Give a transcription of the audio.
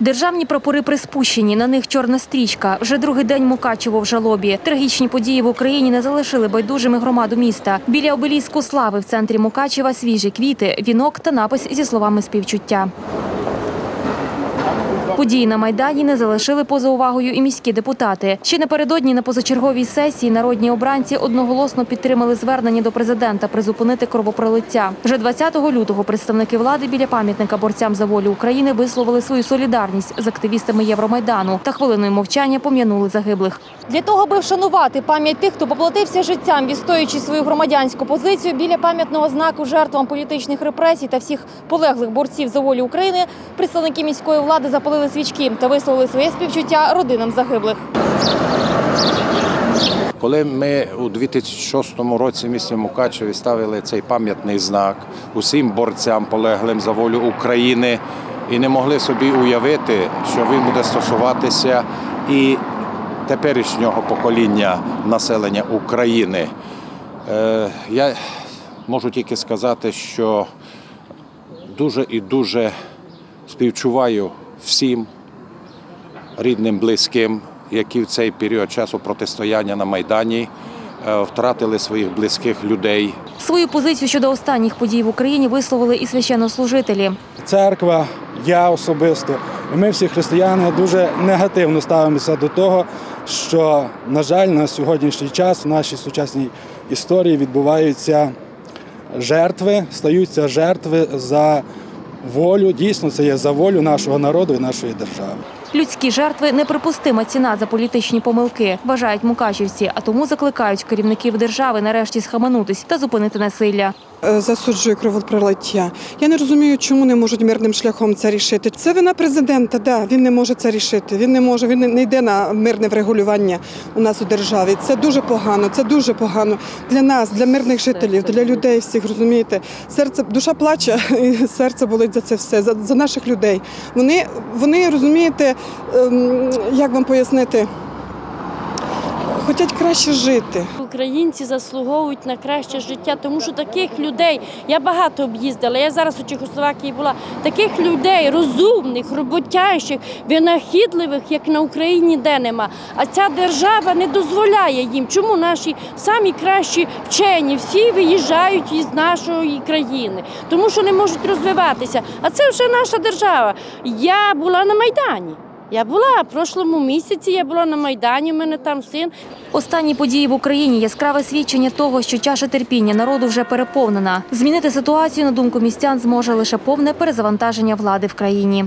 Державні прапори приспущені, на них чорна стрічка. Вже другий день Мукачево в жалобі. Трагічні події в Україні не залишили байдужими громаду міста. Біля обеліску слави в центрі Мукачева свіжі квіти, вінок та напис зі словами співчуття. Події на Майдані не залишили поза увагою і міські депутати. Ще напередодні на позачерговій сесії народні обранці одноголосно підтримали звернення до президента призупинити кровопролиття. Вже 20 лютого представники влади біля пам'ятника борцям за волю України висловили свою солідарність з активістами Євромайдану та хвилиною мовчання пом'янули загиблих. Для того, аби вшанувати пам'ять тих, хто поплатився життям, відстоюючи свою громадянську позицію біля пам'ятного знаку жертвам політичних репресій та всіх полеглих борців за волю України, представники міської влади запалили свічки та висловили своє співчуття родинам загиблих. Коли ми у 2006 році місті Мукачеві ставили цей пам'ятний знак усім борцям полеглим за волю України і не могли собі уявити, що він буде стосуватися і теперішнього покоління населення України. Е, Я можу тільки сказати, що дуже і дуже співчуваю всім рідним, близьким, які в цей період часу протистояння на Майдані е, втратили своїх близьких людей. Свою позицію щодо останніх подій в Україні висловили і священнослужителі. церква, я особисто, і ми всі християни дуже негативно ставимося до того, що, на жаль, на сьогоднішній час в нашій сучасній історії відбуваються жертви, стаються жертви за волю. Дійсно, це є за волю нашого народу і нашої держави. Людські жертви неприпустима ціна за політичні помилки, вважають мукачівці, а тому закликають керівників держави нарешті схаменутись та зупинити насилля. Е, засуджую кровопролиття. Я не розумію, чому не можуть мирним шляхом це рішити. Це вина президента. Да, він не може це рішити. Він не може, він не йде на мирне врегулювання у нас у державі. Це дуже погано. Це дуже погано для нас, для мирних жителів, для людей всіх. Розумієте, серце душа плаче, і серце болить за це все, за, за наших людей. Вони, вони розумієте, ем, як вам пояснити, хочуть краще жити. Українці заслуговують на краще життя, тому що таких людей я багато об'їздила. Я зараз у Чехословакії була. Таких людей розумних, роботящих, винахідливих, як на Україні, де нема. А ця держава не дозволяє їм. Чому наші самі кращі вчені всі виїжджають із нашої країни, тому що не можуть розвиватися. А це вже наша держава. Я була на майдані. Я була в прошлому місяці. Я була на майдані. У мене там син. Останні події в Україні яскраве свідчення того, що чаша терпіння народу вже переповнена. Змінити ситуацію, на думку містян, зможе лише повне перезавантаження влади в країні.